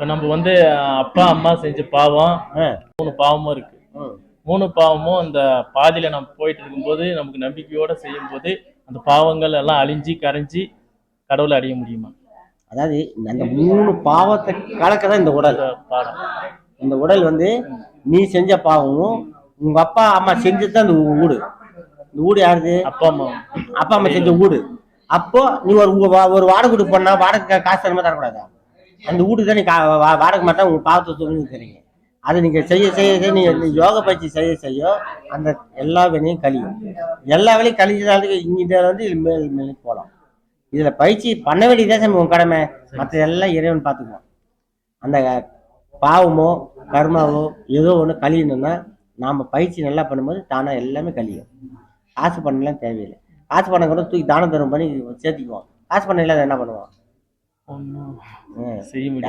இப்போ நம்ம வந்து அப்பா அம்மா செஞ்ச பாவம். மூணு பாவமும் இருக்கு. மூணு பாவமும் அந்த பாதியில நம்ம போயிட்டு இருக்கும்போது நமக்கு நம்பிக்கையோட செய்யும்போது அந்த பாவங்கள் எல்லாம் அழிஞ்சு கரைஞ்சி கடவுளை அடைய முடியுமா? அதாவது அந்த மூணு பாவத்தை கலக்க தான் இந்த உடல். பாடம். இந்த உடல் வந்து நீ செஞ்ச பாவமும் உங்க அப்பா அம்மா செஞ்சது தான் இந்த வீடு இந்த வீடு யாருது? அப்பா அம்மா. அப்பா அம்மா செஞ்ச வீடு அப்போ நீ ஒரு ஒரு வாடகை போனா வாடகை காசு தரமா தரக்கூடாதா? அந்த வீட்டுக்கு தான் கா- வா- வாடகை மாட்டா உங்க பாவத்தை சொல்லி அதை நீங்க செய்ய செய்ய செய்ய நீங்க யோக பயிற்சி செய்ய செய்ய அந்த எல்லா வேலையும் கழியும். எல்லா வேலையும் கழிஞ்சதால இங்கிட்ட வந்து இது மேல் மேலே போகலாம் இதுல பயிற்சி பண்ண வேண்டியதான் சாமி உன் கடமை. மற்ற எல்லாம் இறைவன் பார்த்துக்குவோம் அந்த பாவமோ கர்மாவோ ஏதோ ஒன்று கழியணும்னா நாம் பயிற்சி நல்லா பண்ணும்போது தானாக எல்லாமே கழியும். காசு பண்ணலாம் தேவையில்லை. காசு பண்ண கூட தூக்கி தானம் தரும் பண்ணி சேர்த்திக்குவோம். காசு பண்ண இல்லாத என்ன பண்ணுவோம் Oh no. Yeah. See you.